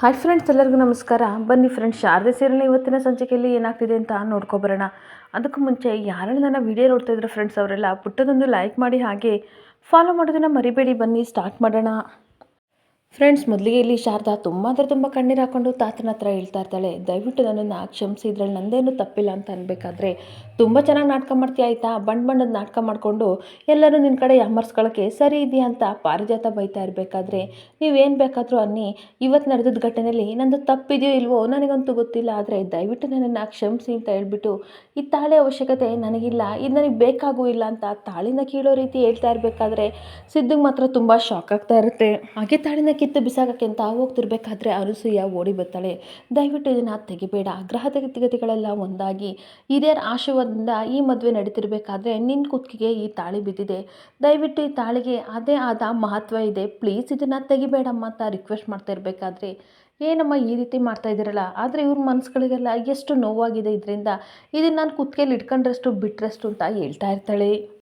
Hi friends ಎಲ್ಲರಿಗೂ ನಮಸ್ಕಾರ. ಬನ್ನಿ ಫ್ರೆಂಡ್ಸ್ ಶಾರದೆ ಸೀರಿಯಲ್ನ ಇವತ್ತಿನ ಸಂಚಿಕೆಯಲ್ಲಿ ಏನಾಗ್ತಿದೆ ಅಂತ ನೋಡ್ಕೊಬರೋಣ. ಅದಕ್ಕೂ ಮುಂಚೆ ಯಾರೆಲ್ಲ ನನ್ನ ವಿಡಿಯೋ ನೋಡ್ತಾ ಇದ್ರೆ ಫ್ರೆಂಡ್ಸ್ ಅವರೆಲ್ಲ ಪುಟ್ಟದೊಂದು ಲೈಕ್ ಮಾಡಿ ಹಾಗೆ ಫಾಲೋ ಮಾಡೋದನ್ನು ಮರಿಬೇಡಿ. ಬನ್ನಿ ಸ್ಟಾರ್ಟ್ ಮಾಡೋಣ. ಫ್ರೆಂಡ್ಸ್ ಮೊದಲಿಗೆ ಇಲ್ಲಿ ಶಾರದಾ ತುಂಬ ಅಂದರೆ ತುಂಬ ಕಣ್ಣೀರು ಹಾಕೊಂಡು ತಾತನ ಹತ್ರ ಹೇಳ್ತಾ ಇರ್ತಾಳೆ. ದಯವಿಟ್ಟು ನನ್ನನ್ನು ಕ್ಷಮಿಸಿ, ಇದ್ರಲ್ಲಿ ನಂದೇನು ತಪ್ಪಿಲ್ಲ ಅಂತ ಅನ್ಬೇಕಾದ್ರೆ ತುಂಬ ಚೆನ್ನಾಗಿ ನಾಟಕ ಮಾಡ್ತೀಯ ಆಯಿತಾ? ಬಣ್ಣ ಬಣ್ಣದ ನಾಟಕ ಮಾಡಿಕೊಂಡು ಎಲ್ಲರೂ ನಿನ್ನ ಕಡೆ ಯಾಮರ್ಸ್ಕೊಳ್ಳೋಕ್ಕೆ ಸರಿ ಇದೆಯಾ ಅಂತ ಪಾರಿಜಾತ ಬೈತಾ ಇರಬೇಕಾದ್ರೆ ನೀವೇನು ಬೇಕಾದರೂ ಅನ್ನಿ ಇವತ್ತು ನಡೆದಿದ್ದ ಘಟನೆಯಲ್ಲಿ ನಂದು ತಪ್ಪಿದೆಯೋ ಇಲ್ವೋ ನನಗಂತೂ ಗೊತ್ತಿಲ್ಲ. ಆದರೆ ದಯವಿಟ್ಟು ನನ್ನನ್ನು ಕ್ಷಮಿಸಿ ಅಂತ ಹೇಳ್ಬಿಟ್ಟು ಈ ತಾಳೆ ಅವಶ್ಯಕತೆ ನನಗಿಲ್ಲ, ಇದು ನನಗೆ ಬೇಕಾಗೂ ಇಲ್ಲ ಅಂತ ತಾಳಿನ ಕೀಳೋ ರೀತಿ ಹೇಳ್ತಾ ಇರಬೇಕಾದ್ರೆ ಸಿದ್ದುಗೆ ಮಾತ್ರ ತುಂಬ ಶಾಕ್ ಆಗ್ತಾ ಇರುತ್ತೆ. ಹಾಗೆ ತಾಳಿನ ಕಿತ್ತು ಬಿಸಾಕಕ್ಕೆ ಅಂತ ಹೋಗ್ತಿರ್ಬೇಕಾದ್ರೆ ಅನಸೂಯ ಓಡಿ ಬರ್ತಾಳೆ. ದಯವಿಟ್ಟು ಇದನ್ನು ತೆಗಿಬೇಡ. ಗ್ರಹ ತಗತಿಗತಿಗಳೆಲ್ಲ ಒಂದಾಗಿ. ಹಿರಿಯರ ಆಶೀರ್ವಾದದಿಂದ ಈ ಮದುವೆ ನಡೀತಿರ್ಬೇಕಾದ್ರೆ ನಿನ್ನ ಕುತ್ತಿಗೆ ಈ ತಾಳಿ ಬಿದ್ದಿದೆ. ದಯವಿಟ್ಟು ಈ ತಾಳಿಗೆ ಅದೇ ಆದ ಮಹತ್ವ ಇದೆ. ಪ್ಲೀಸ್ ಇದನ್ನು ತೆಗಿಬೇಡಮ್ಮ ಅಂತ ರಿಕ್ವೆಸ್ಟ್ ಮಾಡ್ತಾ ಇರಬೇಕಾದ್ರೆ. ಏನಮ್ಮ ಈ ರೀತಿ ಮಾಡ್ತಾ ಇದ್ದೀರಲ್ಲ? ಆದರೆ ಇವ್ರ ಮನಸ್ಸುಗಳಿಗೆಲ್ಲ ಎಷ್ಟು ನೋವಾಗಿದೆ ಇದರಿಂದ. ಇದನ್ನು ನಾನು ಕುತ್ತಿಗೆಯಲ್ಲಿ ಇಟ್ಕೊಂಡ್ರಷ್ಟು ಬಿಟ್ಟರಷ್ಟು ಅಂತ ಹೇಳ್ತಾ ಇರ್ತಾಳೆ.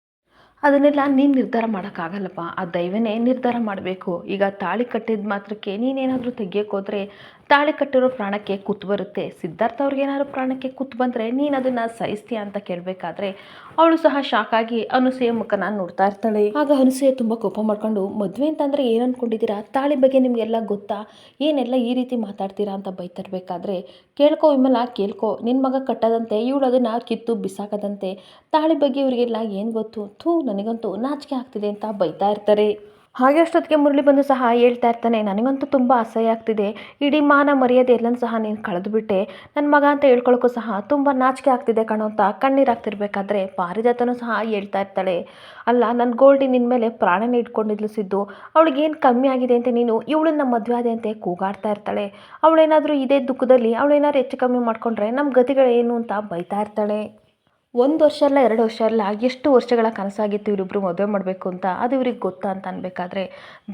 ಅದನ್ನೆಲ್ಲ ನೀನು ನಿರ್ಧಾರ ಮಾಡೋಕ್ಕಾಗಲ್ಲಪ್ಪ. ಆ ದೈವನೇ ನಿರ್ಧಾರ ಮಾಡಬೇಕು. ಈಗ ತಾಳಿ ಕಟ್ಟಿದ ಮಾತ್ರಕ್ಕೆ ನೀನೇನಾದರೂ ತೆಗಿಯೋಕ್ಕೋದ್ರೆ ತಾಳಿ ಕಟ್ಟಿರೋ ಪ್ರಾಣಕ್ಕೆ ಕೂತು ಬರುತ್ತೆ. ಸಿದ್ಧಾರ್ಥ ಅವ್ರಿಗೇನಾದ್ರು ಪ್ರಾಣಕ್ಕೆ ಕೂತು ಬಂದರೆ ನೀನು ಅದನ್ನು ಸಹಿಸ್ತೀಯ ಅಂತ ಕೇಳಬೇಕಾದ್ರೆ ಅವಳು ಸಹ ಶಾಕ್ ಆಗಿ ಅನುಸೂಯ ಮುಖನ ನೋಡ್ತಾ ಇರ್ತಾಳೆ. ಆಗ ಅನುಸೂಯ ತುಂಬ ಕೋಪ ಮಾಡ್ಕೊಂಡು, ಮದುವೆ ಅಂತಂದರೆ ಏನು ಅಂದ್ಕೊಂಡಿದ್ದೀರಾ ತಾಳಿ ಬಗ್ಗೆ ನಿಮಗೆಲ್ಲ ಗೊತ್ತಾ? ಏನೆಲ್ಲ ಈ ರೀತಿ ಮಾತಾಡ್ತೀರಾ ಅಂತ ಬೈತರ್ಬೇಕಾದ್ರೆ, ಕೇಳ್ಕೊ ವಿಮಲ, ಕೇಳ್ಕೊ. ನಿನ್ನ ಮಗ ಕಟ್ಟದಂತೆ, ಇವಳು ಅದನ್ನು ಕಿತ್ತು ಬಿಸಾಕದಂತೆ. ತಾಳಿ ಬಗ್ಗೆ ಇವರಿಗೆಲ್ಲ ಏನು ಗೊತ್ತು? ಥೂ, ನನಗಂತೂ ನಾಚಿಕೆ ಆಗ್ತಿದೆ ಅಂತ ಬೈತಾ ಇರ್ತಾರೆ. ಹಾಗೆ ಅಷ್ಟೊತ್ತಿಗೆ ಮುರಳಿ ಬಂದು ಸಹ ಹೇಳ್ತಾ ಇರ್ತಾನೆ, ನನಗಂತೂ ತುಂಬ ಅಸಹ್ಯ ಆಗ್ತಿದೆ. ಇಡೀ ಮಾನ ಮರ್ಯಾದೆ ಎಲ್ಲನೂ ಸಹ ನೀನು ಕಳೆದುಬಿಟ್ಟೆ. ನನ್ನ ಮಗ ಅಂತ ಹೇಳ್ಕೊಳ್ಳೋಕ್ಕೂ ಸಹ ತುಂಬ ನಾಚಿಕೆ ಆಗ್ತಿದೆ ಕಣೋ ಅಂತ ಕಣ್ಣೀರಾಗ್ತಿರ್ಬೇಕಾದ್ರೆ ಪಾರಿಜಾತನೂ ಸಹ ಹೇಳ್ತಾ ಇರ್ತಾಳೆ. ಅಲ್ಲ ನನ್ನ ಗೋಲ್ಡಿ ನಿನ್ನ ಮೇಲೆ ಪ್ರಾಣನ ಇಟ್ಕೊಂಡಿದ್ಲು ಸಿದ್ದು. ಅವಳಿಗೇನು ಕಮ್ಮಿ ಆಗಿದೆ ಅಂತ ನೀನು ಇವಳನ್ನ ಮದುವೆ ಆದೆ ಅಂತ ಕೂಗಾಡ್ತಾ ಇರ್ತಾಳೆ. ಅವಳೇನಾದರೂ ಇದೇ ದುಃಖದಲ್ಲಿ ಅವಳೇನಾದ್ರು ಹೆಚ್ಚು ಕಮ್ಮಿ ಮಾಡಿಕೊಂಡ್ರೆ ನಮ್ಮ ಗತಿಗಳೇನು ಅಂತ ಬೈತಾ ಇರ್ತಾಳೆ. ಒಂದು ವರ್ಷ ಅಲ್ಲ, ಎರಡು ವರ್ಷ ಅಲ್ಲ, ಎಷ್ಟು ವರ್ಷಗಳ ಕನಸಾಗಿತ್ತು ಇವರಿಬ್ಬರು ಮದುವೆ ಮಾಡಬೇಕು ಅಂತ ಅದು ಇವ್ರಿಗೆ ಗೊತ್ತಾ ಅಂತ ಅನ್ಬೇಕಾದ್ರೆ?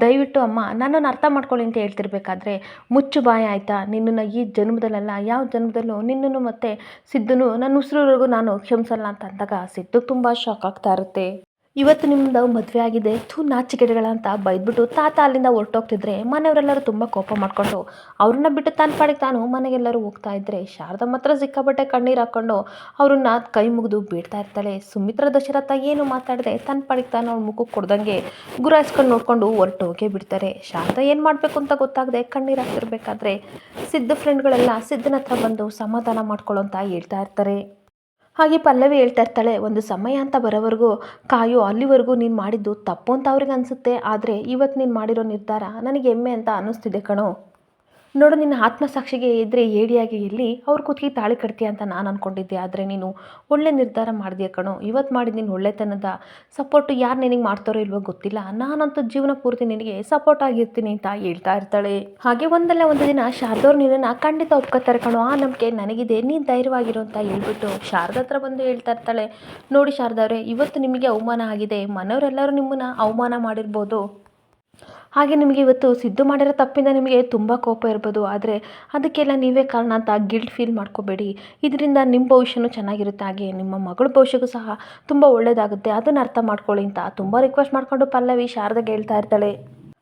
ದಯವಿಟ್ಟು ಅಮ್ಮ, ನನ್ನನ್ನು ಅರ್ಥ ಮಾಡ್ಕೊಳ್ಳಿ ಅಂತ ಹೇಳ್ತಿರ್ಬೇಕಾದ್ರೆ, ಮುಚ್ಚು ಬಾಯ ಆಯಿತಾ? ನಿನ್ನನ್ನು ಈ ಜನ್ಮದಲ್ಲ ಯಾವ ಜನ್ಮದಲ್ಲೂ ನಿನ್ನನ್ನು ಮತ್ತೆ ಸಿದ್ಧನು, ನನ್ನ ಉಸಿರುವರೆಗೂ ನಾನು ಕ್ಷಮಿಸಲ್ಲ ಅಂತ ಅಂದಾಗ ಸಿದ್ದು ತುಂಬ ಶಾಕ್ ಆಗ್ತಾ ಇರುತ್ತೆ. ಇವತ್ತು ನಿಮ್ದು ಮದುವೆ ಆಗಿದೆ, ಥೂ ನಾಚಿಕೆಗಳ ಅಂತ ಬೈದ್ಬಿಟ್ಟು ತಾತ ಅಲ್ಲಿಂದ ಹೊರಟೋಗ್ತಿದ್ರೆ ಮನೆಯವರೆಲ್ಲರೂ ತುಂಬ ಕೋಪ ಮಾಡಿಕೊಂಡು ಅವ್ರನ್ನ ಬಿಟ್ಟು ತಾನು ಪಾಡಿಗೆ ತಾನು ಮನೆಗೆಲ್ಲರೂ ಹೋಗ್ತಾ ಇದ್ದರೆ ಶಾರದ ಮಾತ್ರ ಸಿಕ್ಕಾಪಟ್ಟೆ ಕಣ್ಣೀರು ಹಾಕ್ಕೊಂಡು ಅವ್ರನ್ನ ಕೈ ಮುಗಿದು ಬೀಳ್ತಾ ಇರ್ತಾಳೆ. ಸುಮಿತ್ರ ದಶರಥ ಏನು ಮಾತಾಡದೆ ತನ್ನ ಪಾಡಿಗೆ ತಾನು ಅವ್ರ ಮುಖಕ್ಕೆ ಕೊಡ್ದಂಗೆ ಗುರಾಯಿಸ್ಕೊಂಡು ನೋಡ್ಕೊಂಡು ಹೊರಟೋಗೇ ಬಿಡ್ತಾರೆ. ಶಾರದ ಏನು ಮಾಡಬೇಕು ಅಂತ ಗೊತ್ತಾಗದೆ ಕಣ್ಣೀರು ಹಾಕ್ತಿರ್ಬೇಕಾದ್ರೆ ಸಿದ್ಧ ಫ್ರೆಂಡ್ಗಳೆಲ್ಲ ಸಿದ್ಧನ ಹತ್ರ ಬಂದು ಸಮಾಧಾನ ಮಾಡ್ಕೊಳ್ಳೋ ಅಂತ ಹೇಳ್ತಾ ಇರ್ತಾರೆ. ಹಾಗೆ ಪಲ್ಲವಿ ಹೇಳ್ತಾ ಇರ್ತಾಳೆ ಒಂದು ಸಮಯ ಅಂತ ಬರೋವರೆಗೂ ಕಾಯೋ, ಅಲ್ಲಿವರೆಗೂ ನೀನು ಮಾಡಿದ್ದು ತಪ್ಪು ಅಂತ ಅವ್ರಿಗೆ ಅನಿಸುತ್ತೆ. ಆದರೆ ಇವತ್ತು ನೀನು ಮಾಡಿರೋ ನಿರ್ಧಾರ ನನಗೆ ಹೆಮ್ಮೆ ಅಂತ ಅನ್ನಿಸ್ತಿದೆ ಕಣೋ. ನೋಡು, ನಿನ್ನ ಆತ್ಮಸಾಕ್ಷಿಗೆ ಇದ್ದರೆ ಏಡಿಯಾಗಿ ಇಲ್ಲಿ ಅವ್ರ ಕುತ್ತಿಗೆ ತಾಳಿ ಕಟ್ತೀಯ ಅಂತ ನಾನು ಅಂದ್ಕೊಂಡಿದ್ದೆ ಆದರೆ ನೀನು ಒಳ್ಳೆ ನಿರ್ಧಾರ ಮಾಡಿದ್ಯಾ ಕಣೋ? ಇವತ್ತು ಮಾಡಿದ ನೀನು ಒಳ್ಳೆತನದ ಸಪೋರ್ಟ್ ಯಾರು ನಿನಗೆ ಮಾಡ್ತಾರೋ ಇಲ್ವೋ ಗೊತ್ತಿಲ್ಲ. ನಾನಂತೂ ಜೀವನ ಪೂರ್ತಿ ನಿನಗೆ ಸಪೋರ್ಟ್ ಆಗಿರ್ತೀನಿ ಅಂತ ಹೇಳ್ತಾ ಇರ್ತಾಳೆ. ಹಾಗೆ ಒಂದಲ್ಲ ಒಂದು ದಿನ ಶಾರದವ್ರು ನಿನ್ನನ್ನು ಖಂಡಿತ ಒಪ್ಕೋತಾರೆ ಕಣೋ. ಆ ನಂಬಿಕೆ ನನಗಿದೆ, ನೀನು ಧೈರ್ಯವಾಗಿರು ಅಂತ ಹೇಳ್ಬಿಟ್ಟು ಶಾರದ ಹತ್ರ ಬಂದು ಹೇಳ್ತಾ ಇರ್ತಾಳೆ. ನೋಡಿ ಶಾರದವ್ರೆ ಇವತ್ತು ನಿಮಗೆ ಅವಮಾನ ಆಗಿದೆ. ಮನೆಯವರೆಲ್ಲರೂ ನಿಮ್ಮನ್ನು ಅವಮಾನ ಮಾಡಿರ್ಬೋದು. ಹಾಗೆ ನಿಮಗೆ ಇವತ್ತು ಸಿದ್ದು ಮಾಡಿರೋ ತಪ್ಪಿಂದ ನಿಮಗೆ ತುಂಬ ಕೋಪ ಇರ್ಬೋದು, ಆದರೆ ಅದಕ್ಕೆಲ್ಲ ನೀವೇ ಕಾರಣ ಅಂತ ಗಿಲ್ಟ್ ಫೀಲ್ ಮಾಡ್ಕೋಬೇಡಿ. ಇದರಿಂದ ನಿಮ್ಮ ಭವಿಷ್ಯನೂ ಚೆನ್ನಾಗಿರುತ್ತೆ, ಹಾಗೆ ನಿಮ್ಮ ಮಗಳ ಭವಿಷ್ಯಕ್ಕೂ ಸಹ ತುಂಬ ಒಳ್ಳೆಯದಾಗುತ್ತೆ ಅದನ್ನು ಅರ್ಥ ಮಾಡ್ಕೊಳ್ಳಿ ಅಂತ ತುಂಬ ರಿಕ್ವೆಸ್ಟ್ ಮಾಡಿಕೊಂಡು ಪಲ್ಲವಿ ಶಾರದಾಗೆ ಹೇಳ್ತಾ ಇರ್ತಾಳೆ.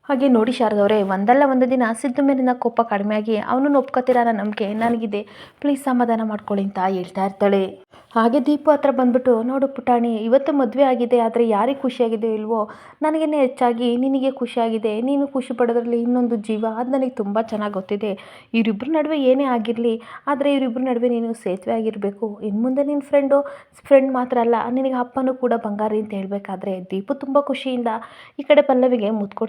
ಹಾಗೆ ನೋಡಿ ಶಾರದವ್ರೆ, ಒಂದಲ್ಲ ಒಂದು ದಿನ ಸಿದ್ದು ಮೇಲಿನ ಕೋಪ ಕಡಿಮೆಯಾಗಿ ಅವನನ್ನು ಒಪ್ಕೋತೀರ ಅನ್ನೋ ನಂಬಿಕೆ ನನಗಿದೆ. ಪ್ಲೀಸ್ ಸಮಾಧಾನ ಮಾಡ್ಕೊಳ್ಳಿ ಅಂತ ಹೇಳ್ತಾ ಇರ್ತಾಳೆ. ಹಾಗೆ ದೀಪು ಹತ್ರ ಬಂದ್ಬಿಟ್ಟು, ನೋಡು ಪುಟಾಣಿ, ಇವತ್ತು ಮದುವೆ ಆಗಿದೆ, ಆದರೆ ಯಾರಿಗೆ ಖುಷಿಯಾಗಿದೆ ಇಲ್ವೋ? ನನಗೇನೆ ಹೆಚ್ಚಾಗಿ ನಿನಗೆ ಖುಷಿಯಾಗಿದೆ. ನೀನು ಖುಷಿ ಪಡೋದ್ರಲ್ಲಿ ಇನ್ನೊಂದು ಜೀವ, ಅದು ನನಗೆ ತುಂಬ ಚೆನ್ನಾಗಿ ಗೊತ್ತಿದೆ. ಇವರಿಬ್ಬರ ನಡುವೆ ಏನೇ ಆಗಿರಲಿ, ಆದರೆ ಇವರಿಬ್ಬರ ನಡುವೆ ನೀನು ಸೇತುವೆ ಆಗಿರಬೇಕು. ಇನ್ನು ಮುಂದೆ ನಿನ್ನ ಫ್ರೆಂಡು ಫ್ರೆಂಡ್ ಮಾತ್ರ ಅಲ್ಲ, ನಿನಗೆ ಅಪ್ಪನೂ ಕೂಡ ಬಂಗಾರಿ ಅಂತ ಹೇಳಬೇಕಾದ್ರೆ ದೀಪು ತುಂಬ ಖುಷಿಯಿಂದ ಈ ಕಡೆ ಪಲ್ಲವಿಗೆ ಮುತ್ತು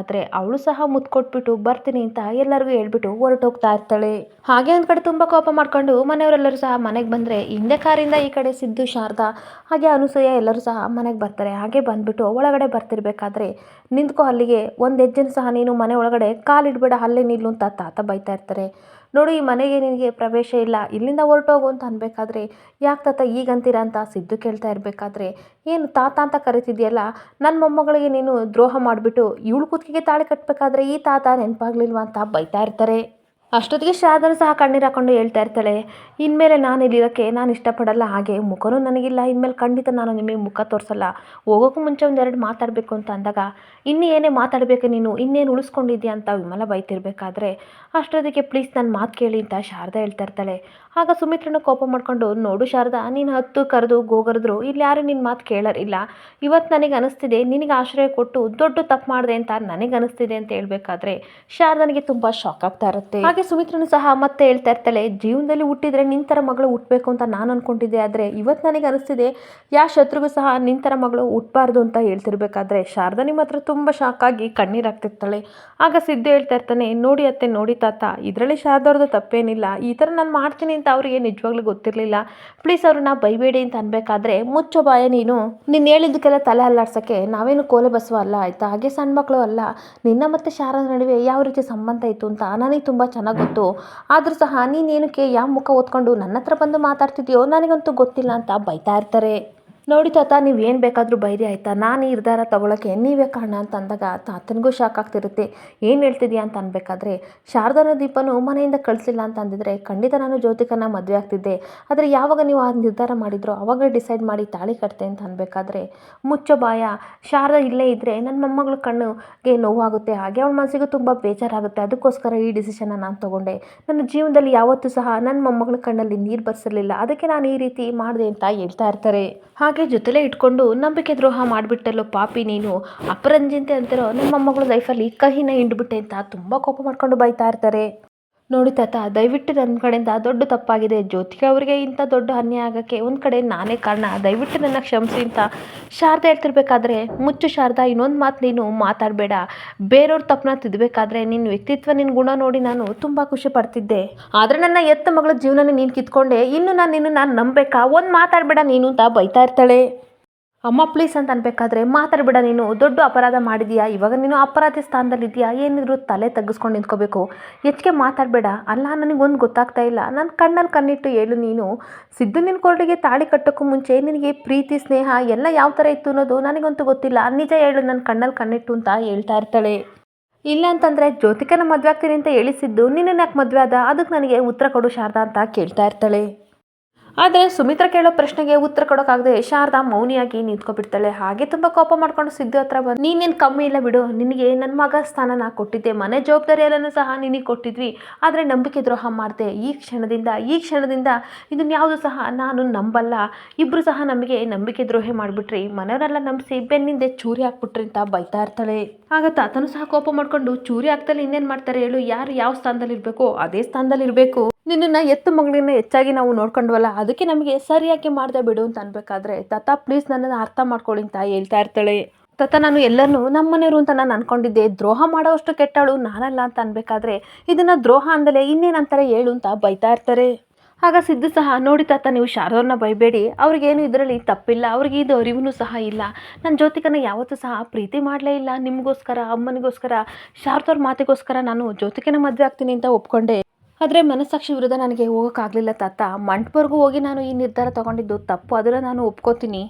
ಕೊಡ್ತಿರ್ಬೇಕಾದ್ರೆ ಅವಳು ಸಹ ಮುತ್ಕೊಟ್ಬಿಟ್ಟು ಬರ್ತೀನಿ ಅಂತ ಎಲ್ಲರಿಗೂ ಹೇಳ್ಬಿಟ್ಟು ಹೊರಟೋಗ್ತಾ ಇರ್ತಾಳೆ. ಹಾಗೆ ಒಂದು ಕಡೆ ತುಂಬ ಕೋಪ ಮಾಡ್ಕೊಂಡು ಮನೆಯವರೆಲ್ಲರೂ ಸಹ ಮನೆಗೆ ಬಂದರೆ ಹಿಂದೆ ಕಾರಿಂದ ಈ ಕಡೆ ಸಿದ್ದು, ಶಾರದಾ, ಹಾಗೆ ಅನುಸೂಯ ಎಲ್ಲರೂ ಸಹ ಮನೆಗೆ ಬರ್ತಾರೆ. ಹಾಗೆ ಬಂದ್ಬಿಟ್ಟು ಒಳಗಡೆ ಬರ್ತಿರ್ಬೇಕಾದ್ರೆ ನಿಂತ್ಕೋ ಅಲ್ಲಿಗೆ, ಒಂದು ಹೆಜ್ಜೆನ ಸಹ ನೀನು ಮನೆ ಒಳಗಡೆ ಕಾಲಿಡಬೇಡ, ಅಲ್ಲೇ ನಿಲ್ಲು ಅಂತ ತಾತ ಬೈತಾ ಇರ್ತಾರೆ. ನೋಡು, ಈ ಮನೆಗೆ ನಿನಗೆ ಪ್ರವೇಶ ಇಲ್ಲ. ಇಲ್ಲಿಂದ ಹೊರಟೋಗು ಅಂತ ಅನ್ಬೇಕಾದ್ರೆ, ಯಾಕೆ ತಾತ ಈಗಂತೀರ ಅಂತ ಸಿದ್ದು ಕೇಳ್ತಾ ಇರಬೇಕಾದ್ರೆ, ಏನು ತಾತ ಅಂತ ಕರಿತಿದ್ಯಲ್ಲ ನನ್ನ ಮೊಮ್ಮಗಳಿಗೆ ನೀನು ದ್ರೋಹ ಮಾಡಿಬಿಟ್ಟು, ಇವಳು ಕುತ್ತಿಗೆ ತಾಳಿ ಕಟ್ಟಬೇಕಾದ್ರೆ ಈ ತಾತ ನೆನಪಾಗ್ಲಿಲ್ವಾ ಅಂತ ಬೈತಾ ಇರ್ತಾರೆ. ಅಷ್ಟೊತ್ತಿಗೆ ಶಾರದನು ಸಹ ಕಣ್ಣೀರು ಹಾಕೊಂಡು ಹೇಳ್ತಾ ಇರ್ತಾಳೆ, ಇನ್ಮೇಲೆ ನಾನು ಇಲ್ಲಿರೋಕ್ಕೆ ನಾನು ಇಷ್ಟಪಡಲ್ಲ ಹಾಗೆ, ಮುಖನೂ ನನಗಿಲ್ಲ, ಇನ್ಮೇಲೆ ಖಂಡಿತ ನಾನು ನಿಮಗೆ ಮುಖ ತೋರಿಸಲ್ಲ ಹೋಗೋಕ್ಕೂ ಮುಂಚೆ ಒಂದೆರಡು ಮಾತಾಡಬೇಕು ಅಂತ ಅಂದಾಗ, ಇನ್ನೂ ಏನೇ ಮಾತಾಡಬೇಕು ನೀನು, ಇನ್ನೇನು ಉಳಿಸ್ಕೊಂಡಿದ್ಯಾ? ಅಂತ ವಿಮಲ ಬೈತಿರಬೇಕಾದ್ರೆ, ಅಷ್ಟೊತ್ತಿಗೆ ಪ್ಲೀಸ್ ನನ್ನ ಮಾತು ಕೇಳಿ ಅಂತ ಶಾರದಾ ಹೇಳ್ತಾ ಇರ್ತಾಳೆ. ಆಗ ಸುಮಿತ್ರನ ಕೋಪ ಮಾಡ್ಕೊಂಡು, ನೋಡು ಶಾರದಾ, ನೀನು ಹತ್ತು ಕರೆದು ಗೋಗರೆದ್ರು, ಇಲ್ಲಿ ಯಾರು ನಿನ್ನ ಮಾತು ಕೇಳೋರಿಲ್ಲ. ಇವತ್ತು ನನಗೆ ಅನಿಸ್ತಿದೆ, ನಿನಗೆ ಆಶ್ರಯ ಕೊಟ್ಟು ದೊಡ್ಡ ತಪ್ಪು ಮಾಡಿದೆ ಅಂತ ನನಗೆ ಅನಿಸ್ತಿದೆ ಅಂತ ಹೇಳ್ಬೇಕಾದ್ರೆ ಶಾರದನಿಗೆ ತುಂಬ ಶಾಕ್ ಆಗ್ತಾ ಇರುತ್ತೆ. ಹಾಗೆ ಸುಮಿತ್ರನು ಸಹ ಮತ್ತೆ ಹೇಳ್ತಾ ಇರ್ತಾಳೆ, ಜೀವನದಲ್ಲಿ ಹುಟ್ಟಿದ್ರೆ ನಿನ್ ಥರ ಮಗಳು ಹುಟ್ಟಬೇಕು ಅಂತ ನಾನು ಅನ್ಕೊಂಡಿದ್ದೆ, ಆದರೆ ಇವತ್ತು ನನಗೆ ಅನಿಸ್ತಿದೆ. ಯಾವ ಶತ್ರುಗೂ ಸಹ ನಿನ್ ಥರ ಮಗಳು ಹುಟ್ಟಬಾರ್ದು ಅಂತ ಹೇಳ್ತಿರ್ಬೇಕಾದ್ರೆ ಶಾರದಾ ನಿಮ್ಮ ಹತ್ರ ತುಂಬ ಶಾಕ್ ಆಗಿ ಕಣ್ಣೀರಾಗ್ತಿರ್ತಾಳೆ ಆಗ ಸಿದ್ದು ಹೇಳ್ತಾ ಇರ್ತಾನೆ, ನೋಡಿ ಅತ್ತೆ, ನೋಡಿ ತಾತ, ಇದರಲ್ಲಿ ಶಾರದವ್ರದ್ದು ತಪ್ಪೇನಿಲ್ಲ. ಈ ಥರ ನಾನು ಮಾಡ್ತೀನಿ ಅಂತ ಅವ್ರಿಗೆ ನಿಜವಾಗ್ಲೂ ಗೊತ್ತಿರಲಿಲ್ಲ. ಪ್ಲೀಸ್ ಅವ್ರನ್ನ ಬೈಬೇಡಿ ಅಂತ ಅನ್ಬೇಕಾದ್ರೆ ಮುಚ್ಚೋ ಬಾಯ ನೀನು. ನೀನು ಹೇಳಿದ್ದಕ್ಕೆಲ್ಲ ತಲೆ ಅಲ್ಲಾಡ್ಸೋಕ್ಕೆ ನಾವೇನು ಕೋಲೆ ಬಸವ ಅಲ್ಲ, ಆಯಿತಾ? ಹಾಗೆ ಸಣ್ಣ ಮಕ್ಕಳು ಅಲ್ಲ. ನಿನ್ನ ಮತ್ತು ಶಾರದ ನಡುವೆ ಯಾವ ರೀತಿ ಸಂಬಂಧ ಇತ್ತು ಅಂತ ನನಗೆ ತುಂಬ ಚೆನ್ನಾಗಿ ಗೊತ್ತು. ಆದರೂ ಸಹ ನೀನೇನಕ್ಕೆ ಯಾವ ಮುಖ ಓದ್ಕೊಂಡು ನನ್ನ ಹತ್ರ ಬಂದು ಮಾತಾಡ್ತಿದ್ಯೋ ನನಗಂತೂ ಗೊತ್ತಿಲ್ಲ ಅಂತ ಬೈತಾ ಇರ್ತಾರೆ. ನೋಡಿ ತಾತ, ನೀವು ಏನು ಬೇಕಾದರೂ ಬೈರಿ ಆಯಿತಾ? ನಾನು ಈ ನಿರ್ಧಾರ ತೊಗೊಳಕ್ಕೆ ನೀವೇ ಕಾರಣ ಅಂತ ಅಂದಾಗ ತಾತನಿಗೂ ಶಾಕ್ ಆಗ್ತಿರುತ್ತೆ. ಏನು ಹೇಳ್ತಿದ್ಯಾ ಅಂತ ಅನ್ಬೇಕಾದ್ರೆ, ಶಾರದಾನ ದೀಪನು ಮನೆಯಿಂದ ಕಳಿಸಿಲ್ಲ ಅಂತ ಅಂದಿದ್ರೆ ಖಂಡಿತ ನಾನು ಜ್ಯೋತಿಕನ ಮದುವೆ ಆಗ್ತಿದ್ದೆ. ಆದರೆ ಯಾವಾಗ ನೀವು ಆ ನಿರ್ಧಾರ ಮಾಡಿದ್ರೋ, ಅವಾಗ ಡಿಸೈಡ್ ಮಾಡಿ ತಾಳಿ ಕಟ್ತೆ ಅಂತ ಅನ್ಬೇಕಾದ್ರೆ, ಮುಚ್ಚೋ ಬಾಯ. ಶಾರದಾ ಇಲ್ಲೇ ಇದ್ದರೆ ನನ್ನ ಮೊಮ್ಮಗಳ ಕಣ್ಣುಗೆ ನೋವಾಗುತ್ತೆ. ಹಾಗೆ ಅವಳ ಮನಸ್ಸಿಗೂ ತುಂಬ ಬೇಜಾರಾಗುತ್ತೆ. ಅದಕ್ಕೋಸ್ಕರ ಈ ಡಿಸಿಷನ್ನ ನಾನು ತೊಗೊಂಡೆ. ನನ್ನ ಜೀವನದಲ್ಲಿ ಯಾವತ್ತೂ ಸಹ ನನ್ನ ಮೊಮ್ಮಗಳ ಕಣ್ಣಲ್ಲಿ ನೀರು ಬರ್ಸಿರಲಿಲ್ಲ. ಅದಕ್ಕೆ ನಾನು ಈ ರೀತಿ ಮಾಡಿದೆ ಅಂತ ಹೇಳ್ತಾ ಇರ್ತಾರೆ. ಜೊತೆಲೇ ಇಟ್ಕೊಂಡು ನಂಬಿಕೆ ದ್ರೋಹ ಮಾಡಿಬಿಟ್ಟಲ್ಲೋ ಪಾಪಿ ನೀನು. ಅಪರಂಜಿಂತೆ ಅಂತಿರೋ ನಮ್ಮ ಮೊಮ್ಮಗಳ ಲೈಫಲ್ಲಿ ಕಹಿನ ಹಿಂಡ್ಬಿಟ್ಟೆ ಅಂತ ತುಂಬ ಕೋಪ ಮಾಡ್ಕೊಂಡು ಬೈತಾ ಇರ್ತಾರೆ. ನೋಡಿ ತಾತ, ದಯವಿಟ್ಟು ನನ್ನ ಕಡೆಯಿಂದ ದೊಡ್ಡ ತಪ್ಪಾಗಿದೆ ಜ್ಯೋತಿಗೆ. ಅವರಿಗೆ ಇಂಥ ದೊಡ್ಡ ಅನ್ಯಾಯ ಆಗೋಕ್ಕೆ ಒಂದು ಕಡೆ ನಾನೇ ಕಾರಣ. ದಯವಿಟ್ಟು ನನ್ನ ಕ್ಷಮಿಸಿ ಅಂತ ಶಾರದಾ ಹೇಳ್ತಿರ್ಬೇಕಾದ್ರೆ, ಮುಚ್ಚು ಶಾರದಾ, ಇನ್ನೊಂದು ಮಾತು ನೀನು ಮಾತಾಡಬೇಡ. ಬೇರೆಯವ್ರ ತಪ್ಪನ್ನ ತಿದ್ದಬೇಕಾದ್ರೆ ನಿನ್ನ ವ್ಯಕ್ತಿತ್ವ ನಿನ್ನ ಗುಣ ನೋಡಿ ನಾನು ತುಂಬ ಖುಷಿ ಪಡ್ತಿದ್ದೆ. ಆದರೆ ನನ್ನ ಎತ್ತ ಮಗಳ ಜೀವನನ ನೀನು ಕಿತ್ಕೊಂಡೆ, ಇನ್ನು ನಾನು ನಿನ್ನ ನಾನು ನಂಬಬೇಕಾ? ಒಂದು ಮಾತಾಡಬೇಡ ನೀನು ಅಂತ ಬೈತಾ ಇರ್ತಾಳೆ. ಅಮ್ಮ ಪ್ಲೀಸ್ ಅಂತ ಅನ್ಬೇಕಾದ್ರೆ ಮಾತಾಡ್ಬಿಡ ನೀನು. ದೊಡ್ಡ ಅಪರಾಧ ಮಾಡಿದೀಯಾ? ಇವಾಗ ನೀನು ಅಪರಾಧಿ ಸ್ಥಾನದಲ್ಲಿದ್ದೀಯಾ? ಏನಿದ್ರು ತಲೆ ತಗ್ಗಿಸ್ಕೊಂಡು ನಿಂತ್ಕೋಬೇಕು. ಹೆಚ್ಚಿಗೆ ಮಾತಾಡಬೇಡ. ಅಲ್ಲ, ನನಗೊಂದು ಗೊತ್ತಾಗ್ತಾ ಇಲ್ಲ. ನನ್ನ ಕಣ್ಣಲ್ಲಿ ಕಣ್ಣಿಟ್ಟು ಹೇಳು ನೀನು. ಸಿದ್ದು ನಿನ್ನ ಕೊರಳಿಗೆ ತಾಳಿ ಕಟ್ಟೋಕ್ಕೂ ಮುಂಚೆ ನಿನಗೆ ಪ್ರೀತಿ, ಸ್ನೇಹ ಎಲ್ಲ ಯಾವ ಥರ ಇತ್ತು ಅನ್ನೋದು ನನಗಂತೂ ಗೊತ್ತಿಲ್ಲ. ನಿಜ ಹೇಳು ನನ್ನ ಕಣ್ಣಲ್ಲಿ ಕಣ್ಣಿಟ್ಟು ಅಂತ ಹೇಳ್ತಾ ಇರ್ತಾಳೆ. ಇಲ್ಲ ಅಂತಂದರೆ ಜ್ಯೋತಿಕನ ಮದುವೆ ಆಗ್ತೀನಿ ಅಂತ ಹೇಳಿಸಿದ್ದು ನಿನ್ನೆ ಯಾಕೆ ಮದುವೆ ಆದ? ಅದಕ್ಕೆ ನನಗೆ ಉತ್ತರ ಕೊಡು ಶಾರದಾ ಅಂತ ಕೇಳ್ತಾ ಇರ್ತಾಳೆ. ಆದರೆ ಸುಮಿತ್ರ ಕೇಳೋ ಪ್ರಶ್ನೆಗೆ ಉತ್ತರ ಕೊಡೋಕ್ಕಾಗದೆ ಶಾರದಾ ಮೌನಿಯಾಗಿ ನಿಂತ್ಕೊಬಿಡ್ತಾಳೆ. ಹಾಗೆ ತುಂಬ ಕೋಪ ಮಾಡ್ಕೊಂಡು ಸಿದ್ದು ಹತ್ರ ಬಂದು, ನೀನೇನು ಕಮ್ಮಿ ಇಲ್ಲ ಬಿಡು. ನಿನಗೆ ನನ್ನ ಮಗ ಸ್ಥಾನನ ಕೊಟ್ಟಿದ್ದೆ. ಮನೆ ಜವಾಬ್ದಾರಿಯಲ್ಲೂ ಸಹ ನಿನಗೆ ಕೊಟ್ಟಿದ್ವಿ. ಆದರೆ ನಂಬಿಕೆ ದ್ರೋಹ ಮಾಡಿದೆ. ಈ ಕ್ಷಣದಿಂದ ಈ ಕ್ಷಣದಿಂದ ಇದನ್ನ ಯಾವುದು ಸಹ ನಾನು ನಂಬಲ್ಲ. ಇಬ್ಬರು ಸಹ ನಮಗೆ ನಂಬಿಕೆ ದ್ರೋಹ ಮಾಡಿಬಿಟ್ರಿ ಮನೆಯವರೆಲ್ಲ ನಂಬಿಸಿ ಬೆನ್ನಿಂದೆ ಚೂರಿ ಹಾಕ್ಬಿಟ್ರಿ ಅಂತ ಬೈತಾ ಇರ್ತಾಳೆ. ಆಗ ತಾತನು ಸಹ ಕೋಪ ಮಾಡ್ಕೊಂಡು, ಚೂರಿ ಹಾಕ್ತಲ್ಲಿ ಇನ್ನೇನು ಮಾಡ್ತಾರೆ ಹೇಳು. ಯಾರು ಯಾವ ಸ್ಥಾನದಲ್ಲಿ ಇರಬೇಕು ಅದೇ ಸ್ಥಾನದಲ್ಲಿ ಇರಬೇಕು ನಿನ್ನನ್ನು ಎತ್ತು ಮಗಳನ್ನ ಹೆಚ್ಚಾಗಿ ನಾವು ನೋಡ್ಕೊಂಡ್ವಲ್ಲ, ಅದಕ್ಕೆ ನಮಗೆ ಸರಿಯಾಗಿ ಮಾಡ್ದೆ ಬಿಡು ಅಂತ ಅನ್ಬೇಕಾದ್ರೆ, ತಾತ ಪ್ಲೀಸ್ ನನ್ನನ್ನು ಅರ್ಥ ಮಾಡ್ಕೊಳ್ಳಿ ಅಂತ ಹೇಳ್ತಾ ಇರ್ತಾಳೆ. ತಾತ, ನಾನು ಎಲ್ಲರನ್ನೂ ನಮ್ಮ ಮನೆಯವರು ಅಂತ ನಾನು ಅನ್ಕೊಂಡಿದ್ದೆ, ದ್ರೋಹ ಮಾಡೋವಷ್ಟು ಕೆಟ್ಟವಳು ನಾನಲ್ಲ ಅಂತ ಅನ್ಬೇಕಾದ್ರೆ, ಇದನ್ನ ದ್ರೋಹ ಅಂದಲೇ ಇನ್ನೇನಂತಾರೆ ಹೇಳು ಅಂತ ಬೈತಾ ಇರ್ತಾರೆ. ಆಗ ಸಿದ್ದು ಸಹ, ನೋಡಿ ತಾತ, ನೀವು ಶಾರದವ್ರನ್ನ ಬೈಬೇಡಿ, ಅವ್ರಿಗೇನು ಇದರಲ್ಲಿ ತಪ್ಪಿಲ್ಲ, ಅವ್ರಿಗೆ ಇದು ಅರಿವು ಸಹ ಇಲ್ಲ ನನ್ನ ಜ್ಯೋತಿಕನ ಯಾವತ್ತೂ ಸಹ ಪ್ರೀತಿ ಮಾಡಲೇ ಇಲ್ಲ, ನಿಮಗೋಸ್ಕರ, ಅಮ್ಮನಿಗೋಸ್ಕರ, ಶಾರದವ್ರ ಮಾತಿಗೋಸ್ಕರ ನಾನು ಜ್ಯೋತಿಕನ ಮದುವೆ ಆಗ್ತೀನಿ ಅಂತ ಒಪ್ಕೊಂಡೆ. ಆದರೆ ಮನಸ್ಸಾಕ್ಷಿ ವಿರುದ್ಧ ನನಗೆ ಹೋಗೋಕ್ಕಾಗಲಿಲ್ಲ ತಾತ. ಮಂಟಪವರೆಗೂ ಹೋಗಿ ನಾನು ಈ ನಿರ್ಧಾರ ತೊಗೊಂಡಿದ್ದು ತಪ್ಪು. ಅದನ್ನು ನಾನು ಒಪ್ಕೋತೀನಿ.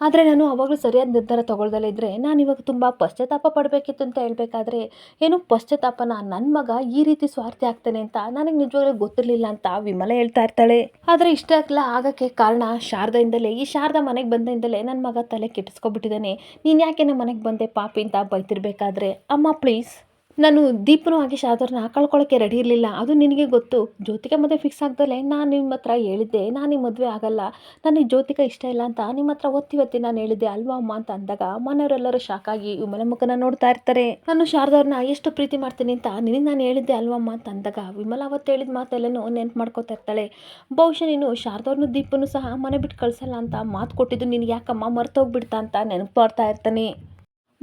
ಆದರೆ ನಾನು ಅವಾಗಲೂ ಸರಿಯಾದ ನಿರ್ಧಾರ ತೊಗೊಳ್ದಲ್ಲೇ ಇದ್ದರೆ ನಾನು ಇವಾಗ ತುಂಬ ಪಶ್ಚಾತ್ತಾಪ ಪಡಬೇಕಿತ್ತು ಅಂತ ಹೇಳಬೇಕಾದ್ರೆ, ಏನು ಪಶ್ಚಾತ್ತಾಪನ ನನ್ನ ಮಗ ಈ ರೀತಿ ಸ್ವಾರ್ಥಿ ಆಗ್ತಾನೆ ಅಂತ ನನಗೆ ನಿಜವಾಗ್ಲೂ ಗೊತ್ತಿರಲಿಲ್ಲ ಅಂತ ವಿಮಲ ಹೇಳ್ತಾ ಇರ್ತಾಳೆ. ಆದರೆ ಇಷ್ಟಕ್ಕೆಲ್ಲ ಆಗೋಕ್ಕೆ ಕಾರಣ ಶಾರದಾಯಿಂದಲೇ ಈ ಶಾರದಾ ಮನೆಗೆ ಬಂದಿಂದಲೇ ನನ್ನ ಮಗ ತಲೆ ಕೆಟ್ಟಿಸ್ಕೊಬಿಟ್ಟಿದ್ದಾನೆ. ನೀನು ಯಾಕೆ ನಮ್ಮ ಮನೆಗೆ ಬಂದೆ ಪಾಪಿ ಅಂತ ಬೈತಿರ್ಬೇಕಾದ್ರೆ? ಅಮ್ಮ ಪ್ಲೀಸ್ ನಾನು ದೀಪನೂ ಹಾಗೆ ಶಾದರ್ನ ಕಳ್ಕೊಳ್ಳೋಕ್ಕೆ ರೆಡಿ ಇರಲಿಲ್ಲ. ಅದು ನಿನಗೆ ಗೊತ್ತು. ಜ್ಯೋತಿಕ ಮದುವೆ ಫಿಕ್ಸ್ ಆಗ್ದಲೇ ನಾನು ನಿಮ್ಮ ಹತ್ರ ಹೇಳಿದ್ದೆ. ನಾನು ನಿಮ್ಮ ಮದುವೆ ಆಗಲ್ಲ. ನನಗೆ ಜ್ಯೋತಿಕ ಇಷ್ಟ ಇಲ್ಲ ಅಂತ ನಿಮ್ಮ ಹತ್ರ ಒತ್ತಿ ಒತ್ತಿ ನಾನು ಹೇಳಿದ್ದೆ ಅಲ್ವಾ ಅಮ್ಮ ಅಂತ ಅಂದಾಗ ಮನೆಯವರೆಲ್ಲರೂ ಶಾಕ್ ಆಗಿ ವಿಮಲ ಮುಖನ ನೋಡ್ತಾ ಇರ್ತಾರೆ. ನಾನು ಶಾರದವ್ರನ್ನ ಎಷ್ಟು ಪ್ರೀತಿ ಮಾಡ್ತೀನಿ ಅಂತ ನಿನಗೆ ನಾನು ಹೇಳಿದ್ದೆ ಅಮ್ಮ ಅಂತ ಅಂದಾಗ ವಿಮಲ ಅವತ್ತು ಹೇಳಿದ ಮಾತೆಲ್ಲನೂ ನೆನ್ಪು ಮಾಡ್ಕೋತಾ ಇರ್ತಾಳೆ. ಬಹುಶಃ ನೀನು ಶಾರದವ್ರನ್ನ ದೀಪನು ಸಹ ಮನೆ ಬಿಟ್ಟು ಕಳಿಸಲ್ಲ ಅಂತ ಮಾತು ಕೊಟ್ಟಿದ್ದು ನಿನಗೆ ಯಾಕಮ್ಮ ಮರ್ತೋಗ್ಬಿಡ್ತಾ ಅಂತ ನೆನಪು ಮಾಡ್ತಾ ಇರ್ತಾನೆ.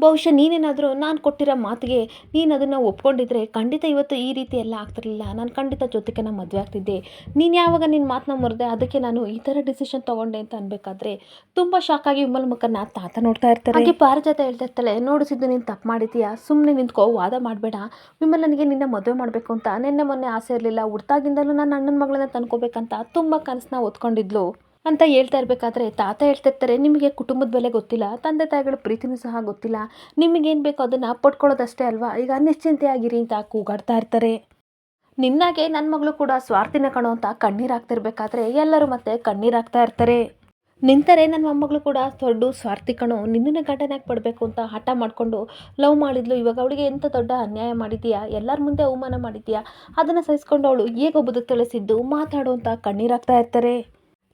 ಬಹುಶಃ ನೀನೇನಾದರೂ ನಾನು ಕೊಟ್ಟಿರೋ ಮಾತಿಗೆ ನೀನು ಅದನ್ನು ಒಪ್ಕೊಂಡಿದ್ರೆ ಖಂಡಿತ ಇವತ್ತು ಈ ರೀತಿ ಎಲ್ಲ ಆಗ್ತಿರಲಿಲ್ಲ. ನಾನು ಖಂಡಿತ ಜೊತೆಗೆ ನಾನು ಮದುವೆ ಆಗ್ತಿದ್ದೆ. ನೀನು ಯಾವಾಗ ನಿನ್ನ ಮಾತನ್ನ ಮುರಿದೆ ಅದಕ್ಕೆ ನಾನು ಈ ಥರ ಡಿಸಿಷನ್ ತೊಗೊಂಡೆ ಅಂತ ಅನ್ಬೇಕಾದ್ರೆ ತುಂಬ ಶಾಕ್ ಆಗಿ ವಿಮಲ್ ಮುಖನ ತಾತ ನೋಡ್ತಾ ಇರ್ತಾರೆ. ಹಾಗೆ ಪಾರಿಜಾತ ಹೇಳ್ತಾ ಇರ್ತಾಳೆ ನೋಡಿಸಿದ್ದು ನೀನು ತಪ್ಪು ಮಾಡಿದೀಯಾ? ಸುಮ್ಮನೆ ನಿಂತ್ಕೋ, ವಾದ ಮಾಡಬೇಡ. ವಿಮಲ್ ನನಗೆ ನಿನ್ನ ಮದುವೆ ಮಾಡಬೇಕು ಅಂತ ನಿನ್ನೆ ಮೊನ್ನೆ ಆಸೆ ಇರಲಿಲ್ಲ. ಹುಡ್ತಾಗಿಂದಲೂ ನಾನು ಅಣ್ಣನ ಮಗಳನ್ನ ತಂದ್ಕೋಬೇಕಂತ ತುಂಬ ಕನಸನ್ನ ಓದ್ಕೊಂಡಿದ್ಲು ಅಂತ ಹೇಳ್ತಾ ಇರಬೇಕಾದ್ರೆ ತಾತ ಹೇಳ್ತಿರ್ತಾರೆ ನಿಮಗೆ ಕುಟುಂಬದ ಬೆಲೆ ಗೊತ್ತಿಲ್ಲ, ತಂದೆ ತಾಯಿಗಳ ಪ್ರೀತಿನೂ ಸಹ ಗೊತ್ತಿಲ್ಲ, ನಿಮಗೇನು ಬೇಕೋ ಅದನ್ನು ಪಡ್ಕೊಳ್ಳೋದಷ್ಟೇ ಅಲ್ವಾ? ಈಗ ನಿಶ್ಚಿಂತೆಯಾಗಿರಿ ಅಂತ ಕೂಗಾಡ್ತಾ ಇರ್ತಾರೆ. ನಿನ್ನಾಗೆ ನನ್ನ ಮಗಳು ಕೂಡ ಸ್ವಾರ್ಥಿನ ಕಣೋ ಅಂತ ಕಣ್ಣೀರಾಗ್ತಿರ್ಬೇಕಾದ್ರೆ ಎಲ್ಲರೂ ಮತ್ತೆ ಕಣ್ಣೀರಾಗ್ತಾ ಇರ್ತಾರೆ. ನಿಂತರೆ ನನ್ನ ಮೊಮ್ಮಗಳು ಕೂಡ ದೊಡ್ಡ ಸ್ವಾರ್ಥಿ ಕಣೋ, ನಿನ್ನನ್ನೇ ಗಂಡನಾಗಿ ಪಡಬೇಕು ಅಂತ ಹಠ ಮಾಡಿಕೊಂಡು ಲವ್ ಮಾಡಿದ್ಲು, ಇವಾಗ ಅವಳಿಗೆ ಎಂಥ ದೊಡ್ಡ ಅನ್ಯಾಯ ಮಾಡಿದೀಯಾ? ಎಲ್ಲರ ಮುಂದೆ ಅವಮಾನ ಮಾಡಿದೀಯಾ? ಅದನ್ನು ಸಹಿಸ್ಕೊಂಡು ಅವಳು ಹೇಗೊಬ್ಬದ ತಿಳಿಸಿದ್ದು? ಮಾತಾಡು ಅಂತ ಕಣ್ಣೀರಾಗ್ತಾ ಇರ್ತಾರೆ.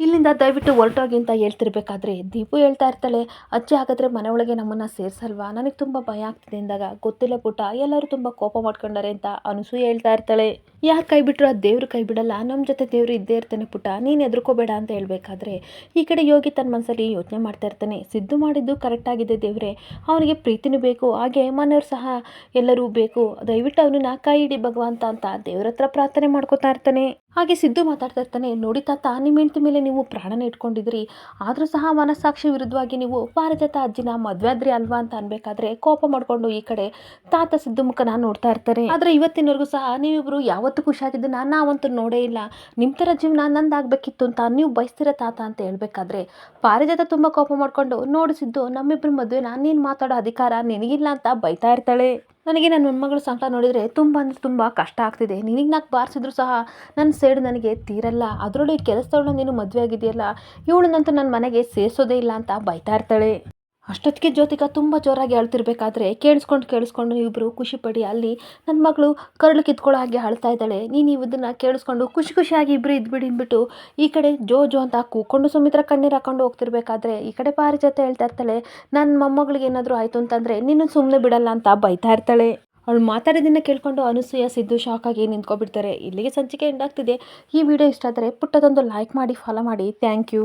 ಇಲ್ಲಿಂದ ದಯವಿಟ್ಟು ಹೊರಟೋಗಿ ಅಂತ ಹೇಳ್ತಿರ್ಬೇಕಾದ್ರೆ ದೀಪು ಹೇಳ್ತಾ ಇರ್ತಾಳೆ, ಅಜ್ಜಿ ಹಾಗಾದರೆ ಮನೆ ಒಳಗೆ ನಮ್ಮನ್ನು ಸೇರಿಸಲ್ವಾ? ನನಗೆ ತುಂಬ ಭಯ ಆಗ್ತಿದೆ ಅಂದಾಗ ಗೊತ್ತಿಲ್ಲ ಪುಟ್ಟ, ಎಲ್ಲರೂ ತುಂಬ ಕೋಪ ಮಾಡ್ಕೊಂಡಾರೆ ಅಂತ ಅನಸೂಯ ಹೇಳ್ತಾ ಇರ್ತಾಳೆ. ಯಾರು ಕೈ ಬಿಟ್ಟರು ಆ ದೇವ್ರು ಕೈ ಬಿಡಲ್ಲ ನಮ್ಮ ಜೊತೆ ದೇವರು ಇದ್ದೇ ಇರ್ತಾನೆ ಪುಟ್ಟ, ನೀನು ಎದುರ್ಕೋಬೇಡ ಅಂತ ಹೇಳ್ಬೇಕಾದ್ರೆ. ಈ ಕಡೆ ಯೋಗಿ ತನ್ನ ಮನಸ್ಸಲ್ಲಿ ಯೋಚನೆ ಮಾಡ್ತಾ ಇರ್ತಾನೆ, ಸಿದ್ದು ಮಾಡಿದ್ದು ಕರೆಕ್ಟಾಗಿದೆ ದೇವರೇ, ಅವನಿಗೆ ಪ್ರೀತಿನೂ ಬೇಕು, ಹಾಗೆ ಮನೆಯವ್ರು ಸಹ ಎಲ್ಲರೂ ಬೇಕು, ದಯವಿಟ್ಟು ಅವನನ್ನ ಕೈ ಹಿಡಿ ಭಗವಂತ ಅಂತ ದೇವ್ರ ಹತ್ರ ಪ್ರಾರ್ಥನೆ ಮಾಡ್ಕೋತಾ ಇರ್ತಾನೆ. ಹಾಗೆ ಸಿದ್ದು ಮಾತಾಡ್ತಾ ಇರ್ತಾನೆ, ನೋಡಿ ತಾತ ನಿಮ್ಮ ಹೆಂಡತಿ ಮೇಲೆ ನೀವು ಪ್ರಾಣನ ಇಟ್ಕೊಂಡಿದ್ರಿ ಆದರೂ ಸಹ ಮನಸ್ಸಾಕ್ಷಿ ವಿರುದ್ಧವಾಗಿ ನೀವು ಪಾರಿಜಾತ ಅಜ್ಜಿನ ಮದುವೆ ಆದ್ರಿ ಅಲ್ವಾ? ಅಂತ ಅನ್ಬೇಕಾದ್ರೆ ಕೋಪ ಮಾಡ್ಕೊಂಡು ಈ ಕಡೆ ತಾತ ಸಿದ್ದು ಮುಖನ ನೋಡ್ತಾ ಇರ್ತಾರೆ. ಆದ್ರೆ ಇವತ್ತಿನವರೆಗೂ ಸಹ ನೀವಿಬ್ರು ಯಾವತ್ತೂ ಖುಷಿಯಾಗಿದ್ದನ್ನ ನಾವಂತೂ ನೋಡೇ ಇಲ್ಲ. ನಿಮ್ಮ ಥರ ಜೀವನ ನಂದಾಗಬೇಕಿತ್ತು ಅಂತ ನೀವು ಬಯಸ್ತಿರ ತಾತ ಅಂತ ಹೇಳ್ಬೇಕಾದ್ರೆ ಪಾರಿಜಾತ ತುಂಬ ಕೋಪ ಮಾಡಿಕೊಂಡು ನೋಡಿಸಿದ್ದು ನಮ್ಮಿಬ್ರು ಮದುವೆನ ನೀನು ಮಾತಾಡೋ ಅಧಿಕಾರ ನಿನಗಿಲ್ಲ ಅಂತ ಬೈತಾ ಇರ್ತಾಳೆ. ನನಗೆ ನನ್ನ ಮೊಮ್ಮಗಳು ಸಂಕಟ ನೋಡಿದರೆ ತುಂಬ ಅಂದರೆ ತುಂಬ ಕಷ್ಟ ಆಗ್ತಿದೆ. ನಿನಗೆ ನಾಲ್ಕು ಬಾರಿಸಿದ್ರು ಸಹ ನನ್ನ ಸೇಡು ನನಗೆ ತೀರಲ್ಲ. ಅದರೊಳಗೆ ಕೆಲಸದವ್ಳನ್ನ ನೀನು ಮದುವೆ ಆಗಿದೆಯಲ್ಲ ಇವಳನ್ನಂತೂ ನನ್ನ ಮನೆಗೆ ಸೇರಿಸೋದೇ ಇಲ್ಲ ಅಂತ ಬೈತಾ ಇರ್ತಾಳೆ. ಅಷ್ಟೊತ್ತಿಗೆ ಜ್ಯೋತಿಕ ತುಂಬ ಜೋರಾಗಿ ಅಳ್ತಿರ್ಬೇಕಾದ್ರೆ ಕೇಳಿಸ್ಕೊಂಡು ಕೇಳಿಸ್ಕೊಂಡು ಇಬ್ಬರು ಖುಷಿ ಪಡಿ ಅಲ್ಲಿ ನನ್ನ ಮಗಳು ಕರಳು ಕಿತ್ಕೊಳ್ಳೋ ಹಾಗೆ ಅಳ್ತಾ ಇದ್ದಾಳೆ. ನೀನು ಇದನ್ನು ಕೇಳಿಸ್ಕೊಂಡು ಖುಷಿ ಖುಷಿಯಾಗಿ ಇಬ್ಬರು ಇದ್ಬಿಡಿ ಅಂದ್ಬಿಟ್ಟು ಈ ಕಡೆ ಜೋ ಜೋ ಅಂತ ಕೂಕೊಂಡು ಸುಮಿತ್ರ ಕಣ್ಣೀರು ಹಾಕೊಂಡು ಹೋಗ್ತಿರ್ಬೇಕಾದ್ರೆ ಈ ಕಡೆ ಪಾರಿಜಾತ ಹೇಳ್ತಾ ಇರ್ತಾಳೆ ನನ್ನ ಮೊಮ್ಮಗಳಿಗೆ ಏನಾದರೂ ಆಯಿತು ಅಂತಂದರೆ ನಿನ್ನ ಸುಮ್ಮನೆ ಬಿಡಲ್ಲ ಅಂತ ಬೈತಾ ಇರ್ತಾಳೆ. ಅವಳು ಮಾತಾಡಿದ್ದನ್ನು ಕೇಳಿಕೊಂಡು ಅನಸೂಯ ಸಿದ್ದು ಶಾಕಾಗಿ ನಿಂತ್ಕೊಬಿಡ್ತಾರೆ. ಇಲ್ಲಿಗೆ ಸಂಚಿಕೆ ಎಂಡಾಗ್ತಿದೆ ಈ ವಿಡಿಯೋ ಇಷ್ಟ ಆದರೆ ಪುಟ್ಟದೊಂದು ಲೈಕ್ ಮಾಡಿ ಫಾಲೋ ಮಾಡಿ. Thank you